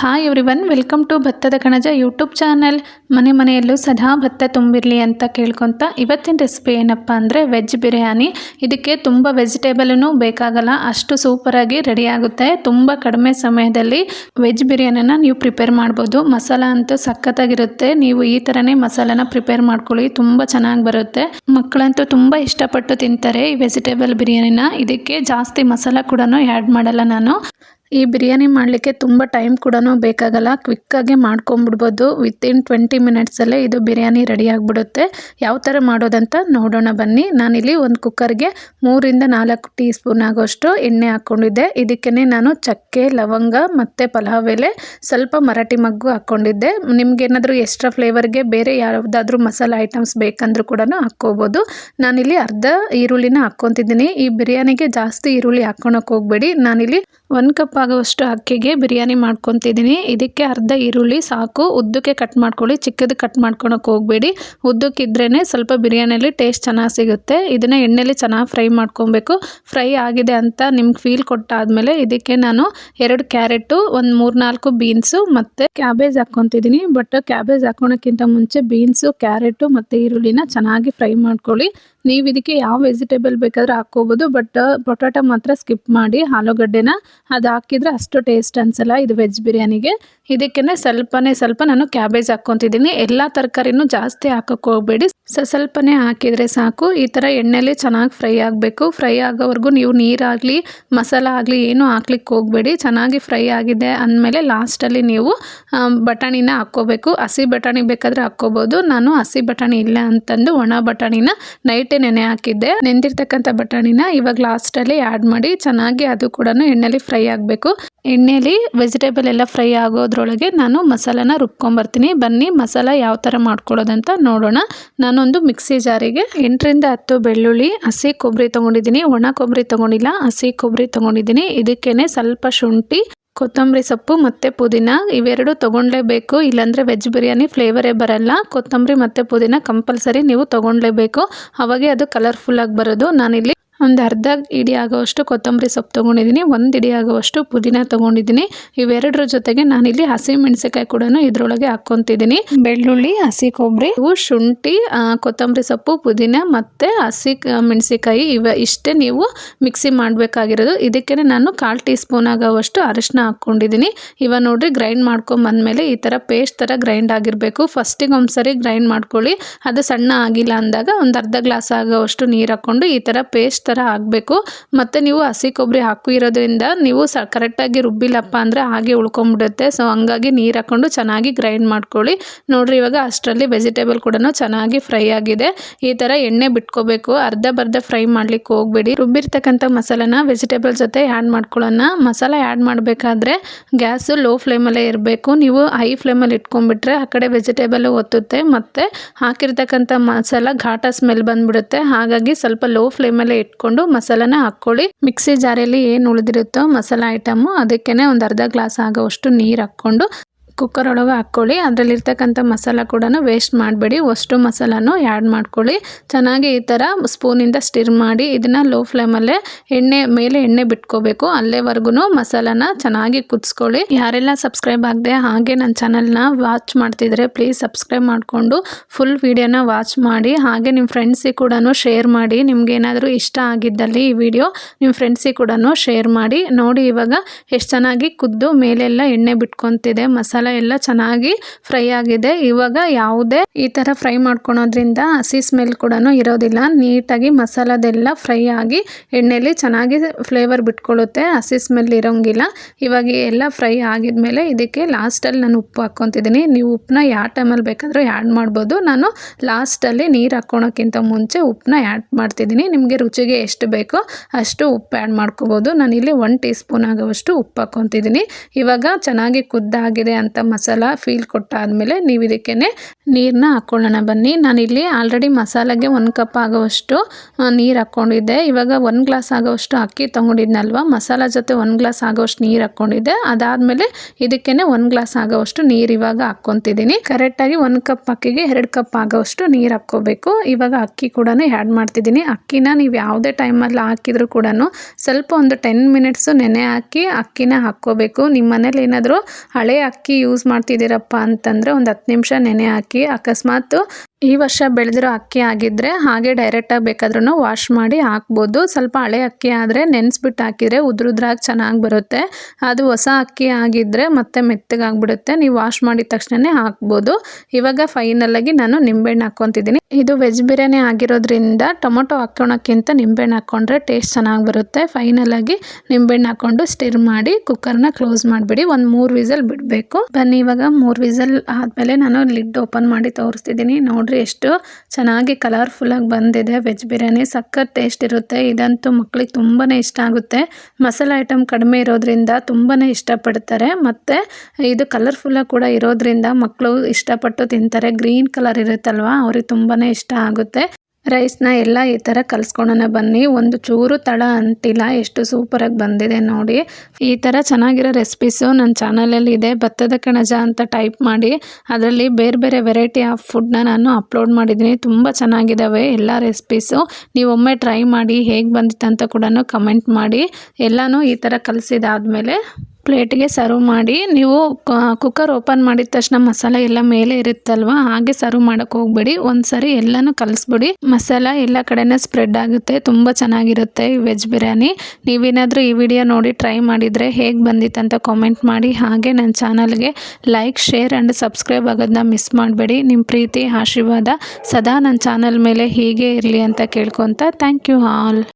Hi everyone welcome to Bhattada Kanaja YouTube channel ಮನೆ ಮನೆಯಲ್ಲೂ ಸದಾ ಭತ್ತ ತುಂಬಿರಲಿ ಅಂತ ಕೇಳ್ಕೊತ ಇವತ್ತಿನ ರೆಸಿಪಿ ಏನಪ್ಪ ಅಂದರೆ ವೆಜ್ ಬಿರಿಯಾನಿ ಇದಕ್ಕೆ ತುಂಬ ವೆಜಿಟೇಬಲೂ ಬೇಕಾಗಲ್ಲ, ಅಷ್ಟು ಸೂಪರಾಗಿ ರೆಡಿ ಆಗುತ್ತೆ. ತುಂಬ ಕಡಿಮೆ ಸಮಯದಲ್ಲಿ ವೆಜ್ ಬಿರಿಯಾನಿನ ನೀವು ಪ್ರಿಪೇರ್ ಮಾಡ್ಬೋದು. ಮಸಾಲ ಅಂತೂ ಸಖತ್ತಾಗಿರುತ್ತೆ. ನೀವು ಈ ಥರನೇ ಮಸಾಲಾನ ಪ್ರಿಪೇರ್ ಮಾಡ್ಕೊಳ್ಳಿ, ತುಂಬ ಚೆನ್ನಾಗಿ ಬರುತ್ತೆ. ಮಕ್ಕಳಂತೂ ತುಂಬ ಇಷ್ಟಪಟ್ಟು ತಿಂತಾರೆ ಈ ವೆಜಿಟೇಬಲ್ ಬಿರಿಯಾನಿನ ಇದಕ್ಕೆ ಜಾಸ್ತಿ ಮಸಾಲ ಕೂಡ ಆ್ಯಡ್ ಮಾಡಲ್ಲ ನಾನು. ಈ ಬಿರಿಯಾನಿ ಮಾಡಲಿಕ್ಕೆ ತುಂಬ ಟೈಮ್ ಕೂಡ ಬೇಕಾಗಲ್ಲ. ಕ್ವಿಕ್ಕಾಗಿ ಮಾಡ್ಕೊಂಬಿಡ್ಬೋದು ವಿತಿನ್ ಟ್ವೆಂಟಿ ಮಿನಿಟ್ಸಲ್ಲೇ ಇದು ಬಿರಿಯಾನಿ ರೆಡಿ ಆಗಿಬಿಡುತ್ತೆ. ಯಾವ ಥರ ಮಾಡೋದಂತ ನೋಡೋಣ ಬನ್ನಿ. ನಾನಿಲ್ಲಿ ಒಂದು ಕುಕ್ಕರ್ಗೆ ಮೂರಿಂದ ನಾಲ್ಕು ಟೀ ಸ್ಪೂನ್ ಆಗೋಷ್ಟು ಎಣ್ಣೆ ಹಾಕ್ಕೊಂಡಿದ್ದೆ ಇದಕ್ಕೇ ನಾನು ಚಕ್ಕೆ, ಲವಂಗ ಮತ್ತು ಪಲಾವ್ ಎಲೆ ಸ್ವಲ್ಪ ಮರಾಠಿ ಮಗ್ಗು ಹಾಕ್ಕೊಂಡಿದ್ದೆ ನಿಮಗೇನಾದರೂ ಎಕ್ಸ್ಟ್ರಾ ಫ್ಲೇವರ್ಗೆ ಬೇರೆ ಯಾವುದಾದ್ರೂ ಮಸಾಲ ಐಟಮ್ಸ್ ಬೇಕಂದ್ರೂ ಕೂಡ ಹಾಕ್ಕೋಬೋದು. ನಾನಿಲ್ಲಿ ಅರ್ಧ ಈರುಳ್ಳಿನ ಹಾಕ್ಕೊತಿದ್ದೀನಿ. ಈ ಬಿರಿಯಾನಿಗೆ ಜಾಸ್ತಿ ಈರುಳ್ಳಿ ಹಾಕ್ಕೊಳಕ್ಕೆ ಹೋಗಬೇಡಿ. ನಾನಿಲ್ಲಿ ಒಂದು ಕಪ್ ಆಗುವಷ್ಟು ಅಕ್ಕಿಗೆ ಬಿರಿಯಾನಿ ಮಾಡ್ಕೊತಿದ್ದೀನಿ. ಇದಕ್ಕೆ ಅರ್ಧ ಈರುಳ್ಳಿ ಸಾಕು. ಉದ್ದಕ್ಕೆ ಕಟ್ ಮಾಡ್ಕೊಳ್ಳಿ. ಚಿಕ್ಕದು ಕಟ್ ಮಾಡ್ಕೊಳಕ್ಕೆ ಹೋಗಬೇಡಿ. ಉದ್ದಕ್ಕಿದ್ರೇ ಸ್ವಲ್ಪ ಬಿರಿಯಾನಿಯಲ್ಲಿ ಟೇಸ್ಟ್ ಚೆನ್ನಾಗಿ ಸಿಗುತ್ತೆ. ಇದನ್ನು ಎಣ್ಣೆಲಿ ಚೆನ್ನಾಗಿ ಫ್ರೈ ಮಾಡ್ಕೊಬೇಕು. ಫ್ರೈ ಆಗಿದೆ ಅಂತ ನಿಮ್ಗೆ ಫೀಲ್ ಕೊಟ್ಟಾದಮೇಲೆ ಇದಕ್ಕೆ ನಾನು ಎರಡು ಕ್ಯಾರೆಟು, ಒಂದು ಮೂರು ನಾಲ್ಕು ಬೀನ್ಸು ಮತ್ತು ಕ್ಯಾಬೇಜ್ ಹಾಕ್ಕೊತಿದ್ದೀನಿ. ಬಟ್ ಕ್ಯಾಬೇಜ್ ಹಾಕೋಣಕ್ಕಿಂತ ಮುಂಚೆ ಬೀನ್ಸು, ಕ್ಯಾರೆಟು ಮತ್ತು ಈರುಳ್ಳಿನ ಚೆನ್ನಾಗಿ ಫ್ರೈ ಮಾಡ್ಕೊಳ್ಳಿ. ನೀವು ಇದಕ್ಕೆ ಯಾವ ವೆಜಿಟೇಬಲ್ ಬೇಕಾದರೂ ಹಾಕ್ಕೋಬೋದು ಬಟ್ ಪೊಟ್ಯಾಟೊ ಮಾತ್ರ ಸ್ಕಿಪ್ ಮಾಡಿ ಆಲೂಗಡ್ಡೆನ ಅದು ಹಾಕಿದರೆ ಅಷ್ಟು ಟೇಸ್ಟ್ ಅನಿಸಲ್ಲ ಇದು ವೆಜ್ ಬಿರಿಯಾನಿಗೆ. ಇದಕ್ಕೆ ಸ್ವಲ್ಪನೇ ಸ್ವಲ್ಪ ನಾನು ಕ್ಯಾಬೇಜ್ ಹಾಕ್ಕೊತಿದ್ದೀನಿ. ಎಲ್ಲ ತರಕಾರಿನೂ ಜಾಸ್ತಿ ಹಾಕೋಕ್ಕೆ ಹೋಗಬೇಡಿ. ಸ್ವಲ್ಪನೇ ಹಾಕಿದರೆ ಸಾಕು. ಈ ಥರ ಎಣ್ಣೆಲಿ ಚೆನ್ನಾಗಿ ಫ್ರೈ ಆಗಬೇಕು. ಫ್ರೈ ಆಗೋವರೆಗೂ ನೀವು ನೀರಾಗಲಿ, ಮಸಾಲ ಆಗಲಿ, ಏನೂ ಹಾಕ್ಲಿಕ್ಕೆ ಹೋಗಬೇಡಿ. ಚೆನ್ನಾಗಿ ಫ್ರೈ ಆಗಿದೆ ಅಂದಮೇಲೆ ಲಾಸ್ಟಲ್ಲಿ ನೀವು ಬಟಾಣಿನ ಹಾಕ್ಕೋಬೇಕು. ಹಸಿ ಬಟಾಣಿ ಬೇಕಾದರೆ ಹಾಕ್ಕೋಬೋದು. ನಾನು ಹಸಿ ಬಟಾಣಿ ಇಲ್ಲ ಅಂತಂದು ಒಣ ಬಟಾಣಿನ ನೈಟೇ ನೆನೆ ಹಾಕಿದ್ದೆ. ನೆಂದಿರ್ತಕ್ಕಂಥ ಬಟಾಣಿನ ಇವಾಗ ಲಾಸ್ಟಲ್ಲಿ ಆ್ಯಡ್ ಮಾಡಿ ಚೆನ್ನಾಗಿ ಅದು ಕೂಡ ಎಣ್ಣೆಲಿ ಫ್ರೈ ಆಗಬೇಕು. ಎಣ್ಣೆಲಿ ವೆಜಿಟೇಬಲ್ ಎಲ್ಲ ಫ್ರೈ ಆಗೋದ್ರೊಳಗೆ ನಾನು ಮಸಾಲಾನ ರುಬ್ಕೊಂಬರ್ತೀನಿ. ಬನ್ನಿ ಮಸಾಲ ಯಾವ ಥರ ಮಾಡ್ಕೊಳ್ಳೋದಂತ ನೋಡೋಣ. ನಾನೊಂದು ಮಿಕ್ಸಿ ಜಾರಿಗೆ ಎಂಟರಿಂದ ಹತ್ತು ಬೆಳ್ಳುಳ್ಳಿ, ಹಸಿ ಕೊಬ್ಬರಿ ತೊಗೊಂಡಿದ್ದೀನಿ. ಒಣ ಕೊಬ್ಬರಿ ತೊಗೊಂಡಿಲ್ಲ, ಹಸಿ ಕೊಬ್ಬರಿ ತೊಗೊಂಡಿದ್ದೀನಿ. ಇದಕ್ಕೇನೆ ಸ್ವಲ್ಪ ಶುಂಠಿ ಕೊತ್ತಂಬರಿ ಸೊಪ್ಪು ಮತ್ತು ಪುದೀನ ಇವೆರಡು ತೊಗೊಳ್ಲೇಬೇಕು ಇಲ್ಲಾಂದರೆ ವೆಜ್ ಬಿರಿಯಾನಿ ಫ್ಲೇವರೇ ಬರಲ್ಲ. ಕೊತ್ತಂಬರಿ ಮತ್ತು ಪುದೀನ ಕಂಪಲ್ಸರಿ ನೀವು ತೊಗೊಳ್ಲೇಬೇಕು ಅವಾಗೆ ಅದು ಕಲರ್ಫುಲ್ಲಾಗಿ ಬರೋದು. ನಾನಿಲ್ಲಿ ಒಂದು ಅರ್ಧ ಇಡಿ ಆಗೋವಷ್ಟು ಕೊತ್ತಂಬರಿ ಸೊಪ್ಪು ತೊಗೊಂಡಿದ್ದೀನಿ ಒಂದು ಇಡಿ ಆಗೋವಷ್ಟು ಪುದೀನ ತೊಗೊಂಡಿದ್ದೀನಿ. ಇವೆರಡರ ಜೊತೆಗೆ ನಾನಿಲ್ಲಿ ಹಸಿ ಮೆಣಸಿಕಾಯಿ ಕೂಡ ಇದರೊಳಗೆ ಹಾಕ್ಕೊತಿದ್ದೀನಿ. ಬೆಳ್ಳುಳ್ಳಿ ಹಸಿ ಕೊಬ್ಬರಿ. ಇವು ಶುಂಠಿ ಕೊತ್ತಂಬರಿ ಸೊಪ್ಪು ಪುದೀನ ಮತ್ತು ಹಸಿ ಮೆಣಸಿಕಾಯಿ ಇವ ಇಷ್ಟೇ ನೀವು ಮಿಕ್ಸಿ ಮಾಡಬೇಕಾಗಿರೋದು. ಇದಕ್ಕೆ ನಾನು ಕಾಲು ಟೀ ಸ್ಪೂನ್ ಆಗೋವಷ್ಟು ಅರಿಶಿನ ಹಾಕ್ಕೊಂಡಿದ್ದೀನಿ. ಇವ ನೋಡಿರಿ ಗ್ರೈಂಡ್ ಮಾಡ್ಕೊಂಬಂದಮೇಲೆ ಈ ಥರ ಪೇಸ್ಟ್ ಥರ ಗ್ರೈಂಡ್ ಆಗಿರಬೇಕು. ಫಸ್ಟಿಗೆ ಒಂದ್ಸರಿ ಗ್ರೈಂಡ್ ಮಾಡ್ಕೊಳ್ಳಿ. ಅದು ಸಣ್ಣ ಆಗಿಲ್ಲ ಅಂದಾಗ ಒಂದು ಅರ್ಧ ಗ್ಲಾಸ್ ಆಗೋವಷ್ಟು ನೀರು ಹಾಕ್ಕೊಂಡು ಈ ಥರ ಪೇಸ್ಟ್ ಥರ ಆಗಬೇಕು. ಮತ್ತು ನೀವು ಹಸಿ ಕೊಬ್ಬರಿ ಹಾಕಿರೋದ್ರಿಂದ ನೀವು ಸ ಕರೆಕ್ಟಾಗಿ ರುಬ್ಬಿಲ್ಲಪ್ಪ ಅಂದರೆ ಹಾಗೆ ಉಳ್ಕೊಂಬಿಡುತ್ತೆ. ಸೊ ಹಂಗಾಗಿ ನೀರು ಹಾಕ್ಕೊಂಡು ಚೆನ್ನಾಗಿ ಗ್ರೈಂಡ್ ಮಾಡ್ಕೊಳ್ಳಿ. ನೋಡಿರಿ ಇವಾಗ ಅಷ್ಟರಲ್ಲಿ ವೆಜಿಟೇಬಲ್ ಕೂಡ ಚೆನ್ನಾಗಿ ಫ್ರೈ ಆಗಿದೆ. ಈ ಥರ ಎಣ್ಣೆ ಬಿಟ್ಕೋಬೇಕು. ಅರ್ಧ ಬರ್ಧ ಫ್ರೈ ಮಾಡ್ಲಿಕ್ಕೆ ಹೋಗಬೇಡಿ. ರುಬ್ಬಿರ್ತಕ್ಕಂಥ ಮಸಾಲನ ವೆಜಿಟೇಬಲ್ ಜೊತೆ ಆ್ಯಡ್ ಮಾಡ್ಕೊಳ್ಳೋಣ. ಮಸಾಲ ಆ್ಯಡ್ ಮಾಡಬೇಕಾದ್ರೆ ಗ್ಯಾಸು ಲೋ ಫ್ಲೇಮಲ್ಲೇ ಇರಬೇಕು. ನೀವು ಹೈ ಫ್ಲೇಮಲ್ಲಿ ಇಟ್ಕೊಂಡ್ಬಿಟ್ರೆ ಆ ಕಡೆ ವೆಜಿಟೇಬಲ್ ಒತ್ತುತ್ತೆ. ಮತ್ತು ಹಾಕಿರ್ತಕ್ಕಂಥ ಮಸಾಲ ಘಾಟ ಸ್ಮೆಲ್ ಬಂದುಬಿಡುತ್ತೆ. ಹಾಗಾಗಿ ಸ್ವಲ್ಪ ಲೋ ಫ್ಲೇಮಲ್ಲೇ ಇಟ್ಟು ಇಟ್ಕೊಂಡು ಮಸಾಲಾನ ಹಾಕ್ಕೊಳ್ಳಿ. ಮಿಕ್ಸಿ ಜಾರಿಯಲ್ಲಿ ಏನು ಉಳಿದಿರುತ್ತೋ ಮಸಾಲ ಐಟಮು ಅದಕ್ಕೇ ಒಂದು ಅರ್ಧ ಗ್ಲಾಸ್ ಆಗೋವಷ್ಟು ನೀರು ಹಾಕ್ಕೊಂಡು ಕುಕ್ಕರ್ ಒಳಗೆ ಹಾಕ್ಕೊಳ್ಳಿ. ಅದರಲ್ಲಿರ್ತಕ್ಕಂಥ ಮಸಾಲ ಕೂಡ ವೇಸ್ಟ್ ಮಾಡಬೇಡಿ. ಅಷ್ಟು ಮಸಾಲನೂ ಆ್ಯಡ್ ಮಾಡ್ಕೊಳ್ಳಿ. ಚೆನ್ನಾಗಿ ಈ ಥರ ಸ್ಪೂನಿಂದ ಸ್ಟಿರ್ ಮಾಡಿ ಇದನ್ನು ಲೋ ಫ್ಲೇಮಲ್ಲೇ ಎಣ್ಣೆ ಮೇಲೆ ಎಣ್ಣೆ ಬಿಟ್ಕೋಬೇಕು. ಅಲ್ಲೇವರೆಗೂ ಮಸಾಲಾನ ಚೆನ್ನಾಗಿ ಕುದಿಸ್ಕೊಳ್ಳಿ. ಯಾರೆಲ್ಲ ಸಬ್ಸ್ಕ್ರೈಬ್ ಆಗದೆ ಹಾಗೆ ನನ್ನ ಚಾನಲ್ನ ವಾಚ್ ಮಾಡ್ತಿದ್ರೆ ಪ್ಲೀಸ್ ಸಬ್ಸ್ಕ್ರೈಬ್ ಮಾಡಿಕೊಂಡು ಫುಲ್ ವೀಡಿಯೋನ ವಾಚ್ ಮಾಡಿ. ಹಾಗೆ ನಿಮ್ಮ ಫ್ರೆಂಡ್ಸಿಗೆ ಕೂಡ ಶೇರ್ ಮಾಡಿ. ನಿಮ್ಗೆ ಏನಾದರೂ ಇಷ್ಟ ಆಗಿದ್ದಲ್ಲಿ ಈ ವಿಡಿಯೋ ನಿಮ್ಮ ಫ್ರೆಂಡ್ಸಿಗೆ ಕೂಡ ಶೇರ್ ಮಾಡಿ. ನೋಡಿ ಇವಾಗ ಎಷ್ಟು ಚೆನ್ನಾಗಿ ಕುದ್ದು ಮೇಲೆಲ್ಲ ಎಣ್ಣೆ ಬಿಟ್ಕೊತಿದೆ ಮಸಾಲ ಎಲ್ಲ ಚೆನ್ನಾಗಿ ಫ್ರೈ ಆಗಿದೆ. ಇವಾಗ ಯಾವುದೇ ಈ ಥರ ಫ್ರೈ ಮಾಡ್ಕೊಳೋದ್ರಿಂದ ಹಸಿ ಸ್ಮೆಲ್ ಕೂಡ ಇರೋದಿಲ್ಲ. ನೀಟಾಗಿ ಮಸಾಲದೆಲ್ಲ ಫ್ರೈ ಆಗಿ ಎಣ್ಣೆಲಿ ಚೆನ್ನಾಗಿ ಫ್ಲೇವರ್ ಬಿಟ್ಕೊಳ್ಳುತ್ತೆ ಹಸಿ ಸ್ಮೆಲ್ ಇರೋಂಗಿಲ್ಲ. ಇವಾಗ ಎಲ್ಲ ಫ್ರೈ ಆಗಿದ್ಮೇಲೆ ಇದಕ್ಕೆ ಲಾಸ್ಟಲ್ಲಿ ನಾನು ಉಪ್ಪು ಹಾಕ್ಕೊತಿದ್ದೀನಿ. ನೀವು ಉಪ್ಪನ್ನ ಯಾವ ಟೈಮಲ್ಲಿ ಬೇಕಾದರೂ ಆ್ಯಡ್ ಮಾಡ್ಬೋದು. ನಾನು ಲಾಸ್ಟಲ್ಲಿ ನೀರು ಹಾಕ್ಕೊಳೋಕ್ಕಿಂತ ಮುಂಚೆ ಉಪ್ಪನ್ನ ಆ್ಯಡ್ ಮಾಡ್ತಿದ್ದೀನಿ. ನಿಮಗೆ ರುಚಿಗೆ ಎಷ್ಟು ಬೇಕೋ ಅಷ್ಟು ಉಪ್ಪು ಆ್ಯಡ್ ಮಾಡ್ಕೋಬೋದು. ನಾನಿಲ್ಲಿ ಒನ್ ಟೀ ಸ್ಪೂನ್ ಆಗೋವಷ್ಟು ಉಪ್ಪು ಹಾಕ್ಕೊತಿದ್ದೀನಿ. ಇವಾಗ ಚೆನ್ನಾಗಿ ಕುದ್ದಾಗಿದೆ ಅಂತ ಆಗಿರೋಂಥ ಮಸಾಲ ಫೀಲ್ ಕೊಟ್ಟಾದಮೇಲೆ ನೀವು ಇದಕ್ಕೆ ನೀರನ್ನ ಹಾಕ್ಕೊಳ್ಳೋಣ ಬನ್ನಿ, ನಾನಿಲ್ಲಿ ಆಲ್ರೆಡಿ ಮಸಾಲೆಗೆ ಒಂದು ಕಪ್ ಆಗೋವಷ್ಟು ನೀರು ಹಾಕ್ಕೊಂಡಿದ್ದೆ ಇವಾಗ ಒಂದು ಗ್ಲಾಸ್ ಆಗೋವಷ್ಟು ಅಕ್ಕಿ ತೊಗೊಂಡಿದ್ನಲ್ವ? ಮಸಾಲ ಜೊತೆ ಒಂದು ಗ್ಲಾಸ್ ಆಗೋವಷ್ಟು ನೀರು ಹಾಕ್ಕೊಂಡಿದ್ದೆ ಅದಾದಮೇಲೆ ಇದಕ್ಕೇ ಒಂದು ಗ್ಲಾಸ್ ಆಗೋವಷ್ಟು ನೀರು ಇವಾಗ ಹಾಕ್ಕೊತಿದ್ದೀನಿ. ಕರೆಕ್ಟಾಗಿ ಒಂದು ಕಪ್ ಅಕ್ಕಿಗೆ ಎರಡು ಕಪ್ ಆಗೋವಷ್ಟು ನೀರು ಹಾಕ್ಕೋಬೇಕು. ಇವಾಗ ಅಕ್ಕಿ ಕೂಡ ಆ್ಯಡ್ ಮಾಡ್ತಿದ್ದೀನಿ. ಅಕ್ಕಿನ ನೀವು ಯಾವುದೇ ಟೈಮಲ್ಲಿ ಹಾಕಿದ್ರು ಕೂಡ ಸ್ವಲ್ಪ ಒಂದು ಟೆನ್ ಮಿನಿಟ್ಸು ನೆನೆ ಹಾಕಿ ಅಕ್ಕಿನ ಹಾಕ್ಕೋಬೇಕು. ನಿಮ್ಮ ಮನೇಲಿ ಏನಾದರೂ ಹಳೆ ಅಕ್ಕಿ ಯೂಸ್ ಮಾಡ್ತಿದ್ದೀರಪ್ಪ ಅಂತಂದರೆ ಒಂದು ಹತ್ತು ನಿಮಿಷ ನೆನೆ ಹಾಕಿ, ಅಕಸ್ಮಾತ್ ಈ ವರ್ಷ ಬೆಳೆದಿರೋ ಅಕ್ಕಿ ಆಗಿದ್ದರೆ ಹಾಗೆ ಡೈರೆಕ್ಟಾಗಿ ಬೇಕಾದ್ರೂ ವಾಶ್ ಮಾಡಿ ಹಾಕ್ಬೋದು. ಸ್ವಲ್ಪ ಹಳೆ ಅಕ್ಕಿ ಆದರೆ ನೆನೆಸ್ಬಿಟ್ಟು ಹಾಕಿದರೆ ಉದ್ರುದ್ರಾಗಿ ಚೆನ್ನಾಗಿ ಬರುತ್ತೆ. ಅದು ಹೊಸ ಅಕ್ಕಿ ಆಗಿದ್ದರೆ ಮತ್ತೆ ಮೆತ್ತಗಾಗ್ಬಿಡುತ್ತೆ ನೀವು ವಾಶ್ ಮಾಡಿದ ತಕ್ಷಣವೇ ಹಾಕ್ಬೋದು. ಇವಾಗ ಫೈನಲಾಗಿ ನಾನು ನಿಂಬೆಹಣ್ಣು ಹಾಕ್ಕೊತಿದ್ದೀನಿ. ಇದು ವೆಜ್ ಬಿರಿಯಾನಿ ಆಗಿರೋದ್ರಿಂದ ಟೊಮೊಟೊ ಹಾಕ್ಕೊಳೋಕ್ಕಿಂತ ನಿಂಬೆಹಣ್ಣು ಹಾಕ್ಕೊಂಡ್ರೆ ಟೇಸ್ಟ್ ಚೆನ್ನಾಗಿ ಬರುತ್ತೆ. ಫೈನಲಾಗಿ ನಿಂಬೆಹಣ್ಣು ಹಾಕ್ಕೊಂಡು ಸ್ಟಿರ್ ಮಾಡಿ ಕುಕ್ಕರ್ನ ಕ್ಲೋಸ್ ಮಾಡಿಬಿಡಿ. ಒಂದು ಮೂರು ವಿಸಲ್ ಬಿಡಬೇಕು. ಬನ್ನಿ, ಇವಾಗ ಮೂರು ವಿಸಲ್ ಆದಮೇಲೆ ನಾನು ಲಿಡ್ ಓಪನ್ ಮಾಡಿ ತೋರಿಸ್ತಿದ್ದೀನಿ. ನೋಡಿರಿ ಎಷ್ಟು ಚೆನ್ನಾಗಿ ಕಲರ್ಫುಲ್ಲಾಗಿ ಬಂದಿದೆ. ವೆಜ್ ಬಿರಿಯಾನಿ ಸಖತ್ ಟೇಸ್ಟ್ ಇರುತ್ತೆ. ಇದಂತೂ ಮಕ್ಳಿಗೆ ತುಂಬಾ ಇಷ್ಟ ಆಗುತ್ತೆ. ಮಸಾಲೆ ಐಟಮ್ ಕಡಿಮೆ ಇರೋದ್ರಿಂದ ತುಂಬಾ ಇಷ್ಟಪಡ್ತಾರೆ. ಮತ್ತು ಇದು ಕಲರ್ಫುಲ್ಲಾಗಿ ಕೂಡ ಇರೋದ್ರಿಂದ ಮಕ್ಕಳು ಇಷ್ಟಪಟ್ಟು ತಿಂತಾರೆ. ಗ್ರೀನ್ ಕಲರ್ ಇರುತ್ತಲ್ವ, ಅವ್ರಿಗೆ ತುಂಬಾ ಇಷ್ಟ ಆಗುತ್ತೆ. ರೈಸ್ನ ಎಲ್ಲ ಈ ಥರ ಕಲಿಸ್ಕೊಳೋಣ ಬನ್ನಿ. ಒಂದು ಚೂರು ತಳ ಅಂತಿಲ್ಲ, ಎಷ್ಟು ಸೂಪರಾಗಿ ಬಂದಿದೆ ನೋಡಿ. ಈ ಥರ ಚೆನ್ನಾಗಿರೋ ರೆಸಿಪೀಸು ನನ್ನ ಚಾನಲಲ್ಲಿ ಇದೆ. ಭತ್ತದ ಕಣಜ ಅಂತ ಟೈಪ್ ಮಾಡಿ. ಅದರಲ್ಲಿ ಬೇರೆ ಬೇರೆ ವೆರೈಟಿ ಆಫ್ ಫುಡ್ನ ನಾನು ಅಪ್ಲೋಡ್ ಮಾಡಿದ್ದೀನಿ. ತುಂಬ ಚೆನ್ನಾಗಿದ್ದಾವೆ ಎಲ್ಲ ರೆಸಿಪೀಸು. ನೀವೊಮ್ಮೆ ಟ್ರೈ ಮಾಡಿ ಹೇಗೆ ಬಂದಿತ್ತು ಅಂತ ಕೂಡ ಕಮೆಂಟ್ ಮಾಡಿ. ಎಲ್ಲನೂ ಈ ಥರ ಕಲಿಸಿದಾದ್ಮೇಲೆ ಪ್ಲೇಟ್ಗೆ ಸರ್ವ್ ಮಾಡಿ ನೀವು ಕುಕ್ಕರ್ ಓಪನ್ ಮಾಡಿದ ತಕ್ಷಣ ಮಸಾಲೆ ಎಲ್ಲ ಮೇಲೆ ಇರುತ್ತಲ್ವ, ಹಾಗೆ ಸರ್ವ್ ಮಾಡೋಕ್ಕೆ ಹೋಗ್ಬೇಡಿ. ಒಂದ್ಸರಿ ಎಲ್ಲಾನು ಕಲಿಸ್ಬಿಡಿ. ಮಸಾಲ ಎಲ್ಲ ಕಡೆನೇ ಸ್ಪ್ರೆಡ್ ಆಗುತ್ತೆ. ತುಂಬ ಚೆನ್ನಾಗಿರುತ್ತೆ ಈ ವೆಜ್ ಬಿರಿಯಾನಿ ನೀವೇನಾದರೂ ಈ ವಿಡಿಯೋ ನೋಡಿ ಟ್ರೈ ಮಾಡಿದರೆ ಹೇಗೆ ಬಂದಿತ್ತು ಅಂತ ಕಾಮೆಂಟ್ ಮಾಡಿ. ಹಾಗೆ ನನ್ನ ಚಾನಲ್ಗೆ ಲೈಕ್ ಶೇರ್ ಆ್ಯಂಡ್ ಸಬ್ಸ್ಕ್ರೈಬ್ ಆಗೋದನ್ನ ಮಿಸ್ ಮಾಡಬೇಡಿ. ನಿಮ್ಮ ಪ್ರೀತಿ, ಆಶೀರ್ವಾದ ಸದಾ ನನ್ನ ಚಾನಲ್ ಮೇಲೆ ಹೀಗೆ ಇರಲಿ ಅಂತ ಕೇಳ್ಕೊತ ಥ್ಯಾಂಕ್ ಯು ಆಲ್